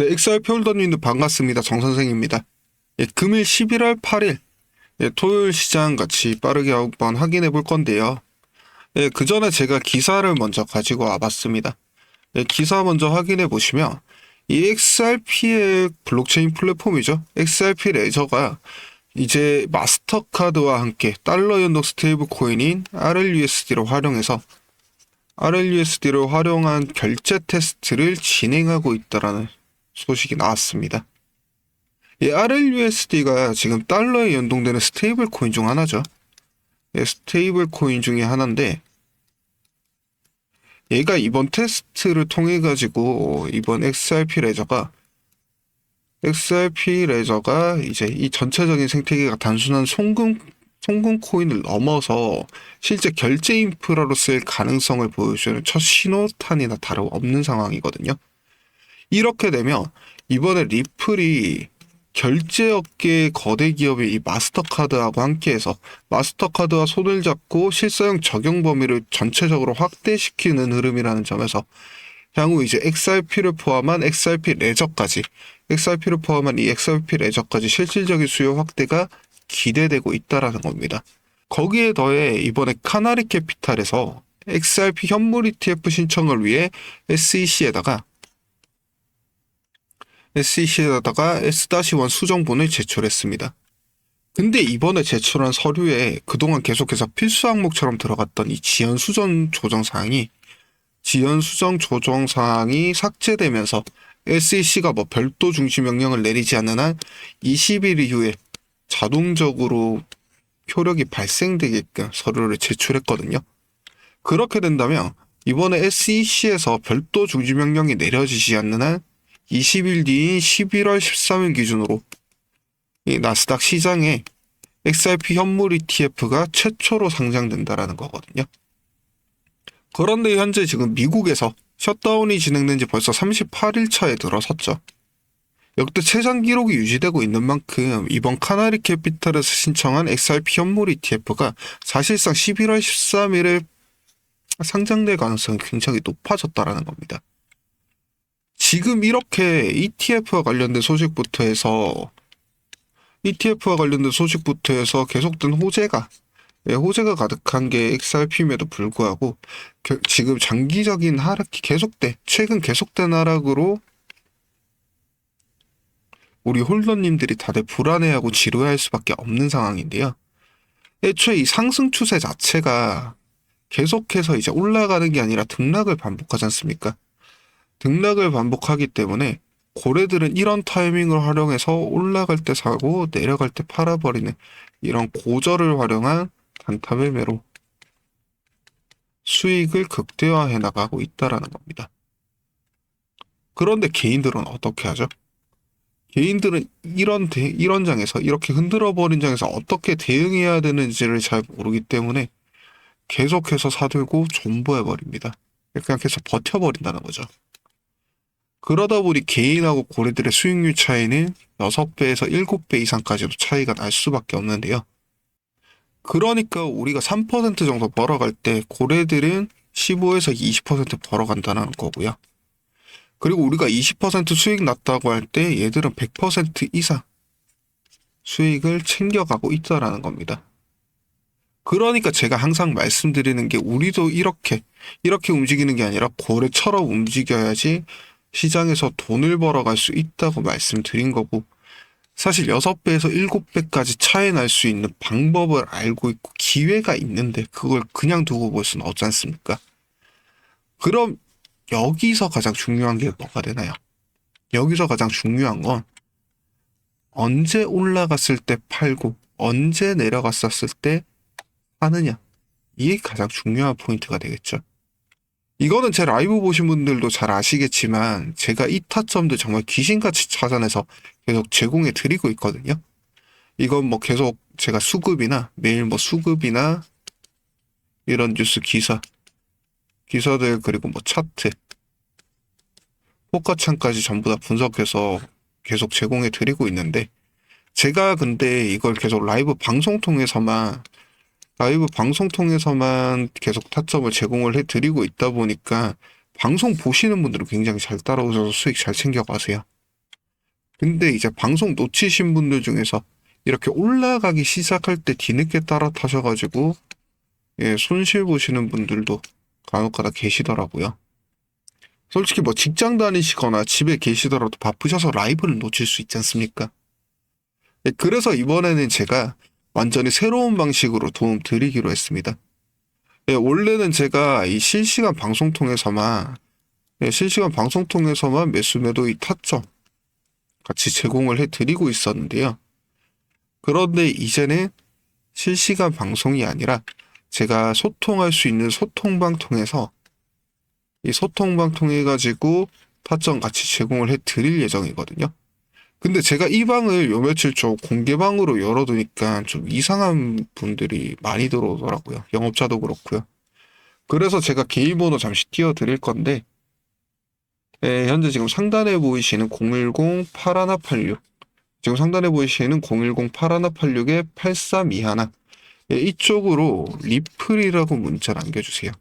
네, XRP 홀더님도 반갑습니다. 정 선생입니다. 예, 금일 11월 8일 예, 토요일 시장 같이 빠르게 한번 확인해 볼 건데요. 예, 그 전에 제가 기사를 먼저 가지고 와봤습니다. 예, 기사 먼저 확인해 보시면 이 XRP의 블록체인 플랫폼이죠. XRP 레저가 이제 마스터카드와 함께 달러 연동 스테이블 코인인 RLUSD를 활용해서 RLUSD를 활용한 결제 테스트를 진행하고 있다라는 소식이 나왔습니다. 이 RLUSD가 지금 달러에 연동되는 스테이블 코인 중 하나죠. 예, 스테이블 코인 중에 하나인데 얘가 이번 테스트를 통해 가지고 이번 XRP 레저가 XRP 레저가 이제 이 전체적인 생태계가 단순한 송금 송금 코인을 넘어서 실제 결제 인프라로 쓸 가능성을 보여주는 첫 신호탄이나 다름없는 상황이거든요. 이렇게 되면 이번에 리플이 결제 업계 거대 기업의 이 마스터카드하고 함께해서 마스터카드와 손을 잡고 실사용 적용 범위를 전체적으로 확대시키는 흐름이라는 점에서 향후 이제 XRP를 포함한 XRP 레저까지 XRP를 포함한 이 XRP 레저까지 실질적인 수요 확대가 기대되고 있다라는 겁니다. 거기에 더해 이번에 카나리 캐피탈에서 XRP 현물 ETF 신청을 위해 SEC에다가 SEC에다가 S-1 수정본을 제출했습니다. 근데 이번에 제출한 서류에 그동안 계속해서 필수 항목처럼 들어갔던 이 지연 수정 조정 사항이 지연 수정 조정 사항이 삭제되면서 SEC가 뭐 별도 중시 명령을 내리지 않는 한 20일 이후에 자동적으로 효력이 발생되게끔 서류를 제출했거든요. 그렇게 된다면 이번에 SEC에서 별도 중지 명령이 내려지지 않는 한 20일 뒤인 11월 13일 기준으로 이 나스닥 시장에 XRP 현물 ETF가 최초로 상장된다라는 거거든요. 그런데 현재 지금 미국에서 셧다운이 진행된 지 벌써 38일 차에 들어섰죠. 역대 최장 기록이 유지되고 있는 만큼 이번 카나리 캐피탈에서 신청한 XRP 현물 ETF가 사실상 11월 13일에 상장될 가능성이 굉장히 높아졌다라는 겁니다. 지금 이렇게 ETF와 관련된 소식부터 해서 ETF와 관련된 소식부터 해서 계속된 호재가 예, 호재가 가득한 게 XRP임에도 불구하고 겨- 지금 장기적인 하락이 계속돼 최근 계속된 하락으로 우리 홀더님들이 다들 불안해하고 지루해할 수밖에 없는 상황인데요. 애초에 이 상승 추세 자체가 계속해서 이제 올라가는 게 아니라 등락을 반복하지 않습니까? 등락을 반복하기 때문에 고래들은 이런 타이밍을 활용해서 올라갈 때 사고 내려갈 때 팔아버리는 이런 고절을 활용한 단타 매매로 수익을 극대화해 나가고 있다라는 겁니다. 그런데 개인들은 어떻게 하죠? 개인들은 이런 대, 이런 장에서 이렇게 흔들어 버린 장에서 어떻게 대응해야 되는지를 잘 모르기 때문에 계속해서 사들고 존버해 버립니다. 그냥 계속 버텨 버린다는 거죠. 그러다 보니 개인하고 고래들의 수익률 차이는 6배에서 7배 이상까지도 차이가 날 수밖에 없는데요. 그러니까 우리가 3% 정도 벌어갈 때 고래들은 15에서 20% 벌어간다는 거고요. 그리고 우리가 20% 수익 났다고 할 때 얘들은 100% 이상 수익을 챙겨가고 있다라는 겁니다. 그러니까 제가 항상 말씀드리는 게 우리도 이렇게 이렇게 움직이는 게 아니라 고래처럼 움직여야지 시장에서 돈을 벌어갈 수 있다고 말씀드린 거고 사실 6배에서 7배까지 차이 날 수 있는 방법을 알고 있고 기회가 있는데 그걸 그냥 두고 볼 수는 없지 않습니까? 그럼 여기서 가장 중요한 게 뭐가 되나요? 여기서 가장 중요한 건 언제 올라갔을 때 팔고 언제 내려갔었을 때 하느냐 이게 가장 중요한 포인트가 되겠죠. 이거는 제 라이브 보신 분들도 잘 아시겠지만 제가 이 타점들 정말 귀신같이 찾아내서 계속 제공해 드리고 있거든요. 이건 뭐 계속 제가 수급이나 매일 뭐 수급이나 이런 뉴스 기사 기사들 그리고 뭐 차트 포커창까지 전부 다 분석해서 계속 제공해 드리고 있는데 제가 근데 이걸 계속 라이브 방송 통해서만 라이브 방송 통해서만 계속 타점을 제공을 해 드리고 있다 보니까 방송 보시는 분들은 굉장히 잘 따라오셔서 수익 잘 챙겨가세요. 근데 이제 방송 놓치신 분들 중에서 이렇게 올라가기 시작할 때 뒤늦게 따라 타셔가지고 예, 손실 보시는 분들도 간혹가다 계시더라고요. 솔직히 뭐 직장 다니시거나 집에 계시더라도 바쁘셔서 라이브를 놓칠 수 있지 않습니까? 예, 그래서 이번에는 제가 완전히 새로운 방식으로 도움 드리기로 했습니다. 예, 원래는 제가 이 실시간 방송 통해서만 예, 실시간 방송 통해서만 매수 매도 이 타점 같이 제공을 해드리고 있었는데요. 그런데 이제는 실시간 방송이 아니라 제가 소통할 수 있는 소통방 통해서 이 소통방 통해 가지고 타점 같이 제공을 해드릴 예정이거든요. 근데 제가 이 방을 요 며칠 좀 공개방으로 열어두니까 좀 이상한 분들이 많이 들어오더라고요. 영업자도 그렇고요. 그래서 제가 개인 번호 잠시 띄워드릴 건데 예, 현재 지금 상단에 보이시는 010-8186 지금 상단에 보이시는 010-8186에 8321 예, 이쪽으로 리플이라고 문자 남겨주세요.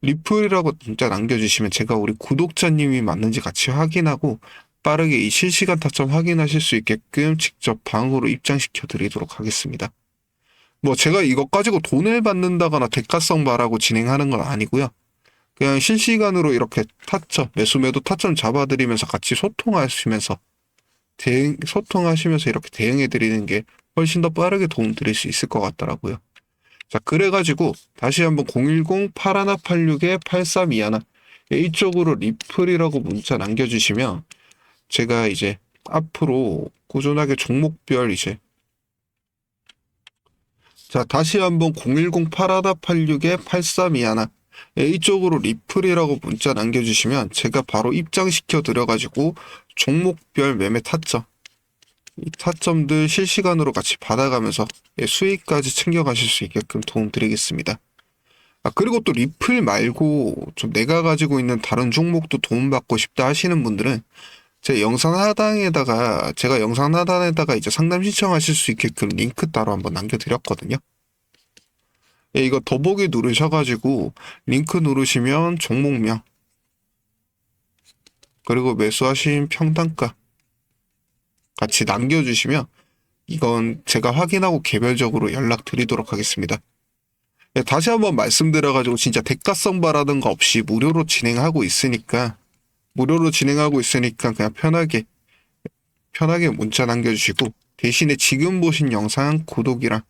리플이라고 문자 남겨주시면 제가 우리 구독자님이 맞는지 같이 확인하고 빠르게 이 실시간 타점 확인하실 수 있게끔 직접 방으로 입장시켜 드리도록 하겠습니다. 뭐 제가 이것 가지고 돈을 받는다거나 대가성 바라고 진행하는 건 아니고요. 그냥 실시간으로 이렇게 타점, 매수 매도 타점 잡아드리면서 같이 소통하시면서 대응, 소통하시면서 이렇게 대응해 드리는 게 훨씬 더 빠르게 도움 드릴 수 있을 것 같더라고요. 자, 그래가지고 다시 한번 010-8186에 8321 이쪽으로 리플이라고 문자 남겨주시면 제가 이제 앞으로 꾸준하게 종목별 이제 자, 다시 한번 010-8186에 8321 예, 이쪽으로 리플이라고 문자 남겨주시면 제가 바로 입장시켜 드려가지고 종목별 매매 타점 이 타점들 실시간으로 같이 받아가면서 예, 수익까지 챙겨가실 수 있게끔 도움 드리겠습니다. 아, 그리고 또 리플 말고 좀 내가 가지고 있는 다른 종목도 도움받고 싶다 하시는 분들은 제 영상 하단에다가 제가 영상 하단에다가 이제 상담 신청하실 수 있게끔 링크 따로 한번 남겨드렸거든요. 예, 이거 더보기 누르셔가지고 링크 누르시면 종목명 그리고 매수하신 평단가 같이 남겨주시면 이건 제가 확인하고 개별적으로 연락드리도록 하겠습니다. 예, 다시 한번 말씀드려가지고 진짜 대가성 바라는 거 없이 무료로 진행하고 있으니까 무료로 진행하고 있으니까 그냥 편하게 편하게 문자 남겨주시고 대신에 지금 보신 영상 구독이랑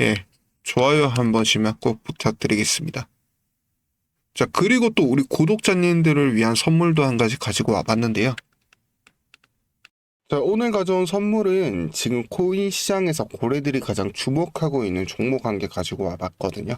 예 좋아요 한 번씩만 꼭 부탁드리겠습니다. 자 그리고 또 우리 구독자님들을 위한 선물도 한 가지 가지고 와봤는데요. 자 오늘 가져온 선물은 지금 코인 시장에서 고래들이 가장 주목하고 있는 종목 한 개 가지고 와봤거든요.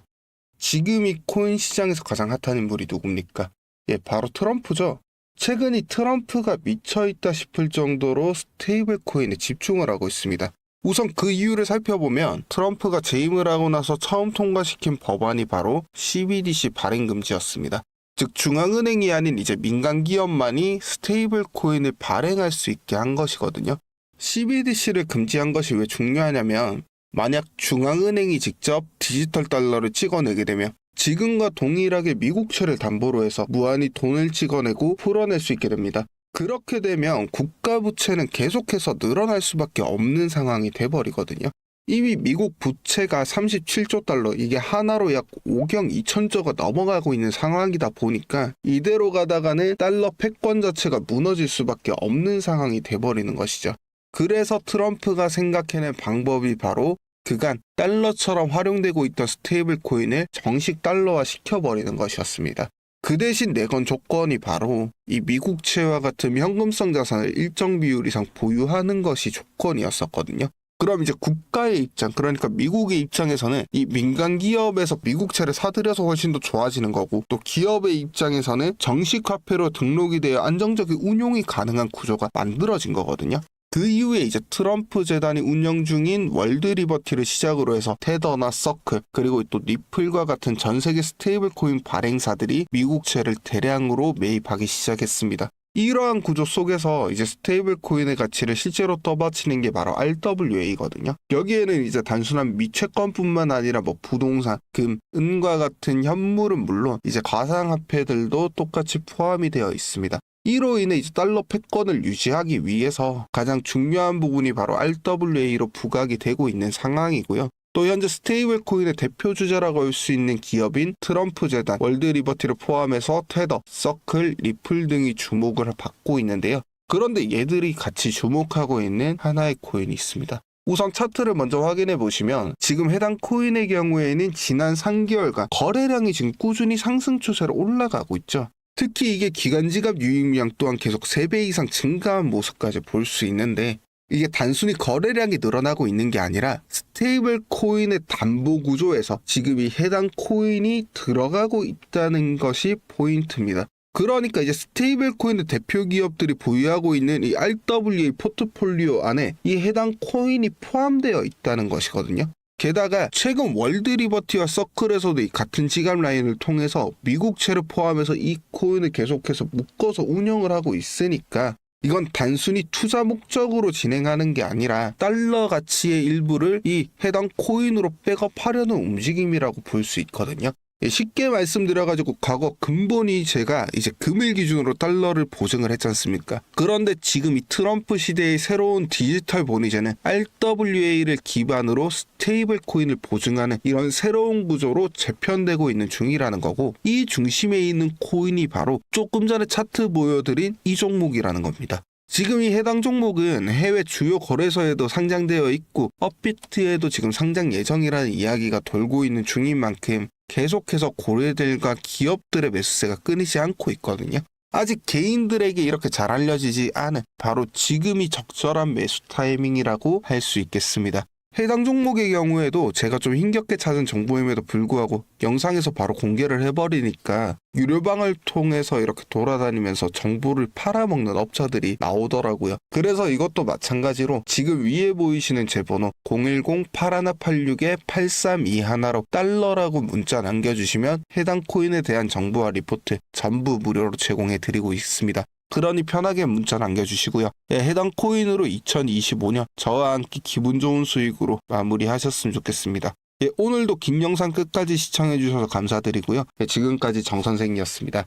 지금 이 코인 시장에서 가장 핫한 인물이 누굽니까? 예, 바로 트럼프죠. 최근 이 트럼프가 미쳐있다 싶을 정도로 스테이블 코인에 집중을 하고 있습니다. 우선 그 이유를 살펴보면 트럼프가 재임을 하고 나서 처음 통과시킨 법안이 바로 CBDC 발행 금지였습니다. 즉 중앙은행이 아닌 이제 민간 기업만이 스테이블 코인을 발행할 수 있게 한 것이거든요. CBDC를 금지한 것이 왜 중요하냐면 만약 중앙은행이 직접 디지털 달러를 찍어내게 되면 지금과 동일하게 미국채를 담보로 해서 무한히 돈을 찍어내고 풀어낼 수 있게 됩니다. 그렇게 되면 국가 부채는 계속해서 늘어날 수밖에 없는 상황이 돼버리거든요. 이미 미국 부채가 37조 달러, 이게 하나로 약 5경 2천조가 넘어가고 있는 상황이다 보니까 이대로 가다가는 달러 패권 자체가 무너질 수밖에 없는 상황이 돼버리는 것이죠. 그래서 트럼프가 생각해낸 방법이 바로 그간 달러처럼 활용되고 있던 스테이블 코인을 정식 달러화 시켜버리는 것이었습니다. 그 대신 내건 조건이 바로 이 미국채와 같은 현금성 자산을 일정 비율 이상 보유하는 것이 조건이었었거든요. 그럼 이제 국가의 입장, 그러니까 미국의 입장에서는 이 민간 기업에서 미국채를 사들여서 훨씬 더 좋아지는 거고, 또 기업의 입장에서는 정식 화폐로 등록이 되어 안정적인 운용이 가능한 구조가 만들어진 거거든요. 그 이후에 이제 트럼프 재단이 운영 중인 월드 리버티를 시작으로 해서 테더나 서클 그리고 또 리플과 같은 전 세계 스테이블 코인 발행사들이 미국채를 대량으로 매입하기 시작했습니다. 이러한 구조 속에서 이제 스테이블 코인의 가치를 실제로 떠받치는 게 바로 RWA거든요. 여기에는 이제 단순한 미채권뿐만 아니라 뭐 부동산, 금, 은과 같은 현물은 물론 이제 가상화폐들도 똑같이 포함이 되어 있습니다. 이로 인해 이제 달러 패권을 유지하기 위해서 가장 중요한 부분이 바로 RWA로 부각이 되고 있는 상황이고요. 또 현재 스테이블 코인의 대표 주자라고 할 수 있는 기업인 트럼프 재단, 월드 리버티를 포함해서 테더, 서클, 리플 등이 주목을 받고 있는데요. 그런데 얘들이 같이 주목하고 있는 하나의 코인이 있습니다. 우선 차트를 먼저 확인해 보시면 지금 해당 코인의 경우에는 지난 3개월간 거래량이 지금 꾸준히 상승 추세로 올라가고 있죠. 특히 이게 기간 지갑 유입량 또한 계속 3배 이상 증가한 모습까지 볼 수 있는데 이게 단순히 거래량이 늘어나고 있는 게 아니라 스테이블 코인의 담보 구조에서 지금 이 해당 코인이 들어가고 있다는 것이 포인트입니다. 그러니까 이제 스테이블 코인의 대표 기업들이 보유하고 있는 이 RWA 포트폴리오 안에 이 해당 코인이 포함되어 있다는 것이거든요. 게다가 최근 월드 리버티와 서클에서도 이 같은 지갑 라인을 통해서 미국채를 포함해서 이 코인을 계속해서 묶어서 운영을 하고 있으니까 이건 단순히 투자 목적으로 진행하는 게 아니라 달러 가치의 일부를 이 해당 코인으로 백업하려는 움직임이라고 볼 수 있거든요. 예, 쉽게 말씀드려가지고 과거 근본이 제가 이제 금일 기준으로 달러를 보증을 했지 않습니까? 그런데 지금 이 트럼프 시대의 새로운 디지털 보니제는 RWA를 기반으로 스테이블 코인을 보증하는 이런 새로운 구조로 재편되고 있는 중이라는 거고 이 중심에 있는 코인이 바로 조금 전에 차트 보여드린 이 종목이라는 겁니다. 지금 이 해당 종목은 해외 주요 거래소에도 상장되어 있고 업비트에도 지금 상장 예정이라는 이야기가 돌고 있는 중인 만큼 계속해서 고래들과 기업들의 매수세가 끊이지 않고 있거든요. 아직 개인들에게 이렇게 잘 알려지지 않은 바로 지금이 적절한 매수 타이밍이라고 할 수 있겠습니다. 해당 종목의 경우에도 제가 좀 힘겹게 찾은 정보임에도 불구하고 영상에서 바로 공개를 해버리니까 유료방을 통해서 이렇게 돌아다니면서 정보를 팔아먹는 업자들이 나오더라고요. 그래서 이것도 마찬가지로 지금 위에 보이시는 제 번호 010-8186-8321로 달러라고 문자 남겨주시면 해당 코인에 대한 정보와 리포트 전부 무료로 제공해 드리고 있습니다. 그러니 편하게 문자 남겨주시고요. 예, 해당 코인으로 2025년 저와 함께 기분 좋은 수익으로 마무리하셨으면 좋겠습니다. 예, 오늘도 긴 영상 끝까지 시청해주셔서 감사드리고요. 예, 지금까지 정선생이었습니다.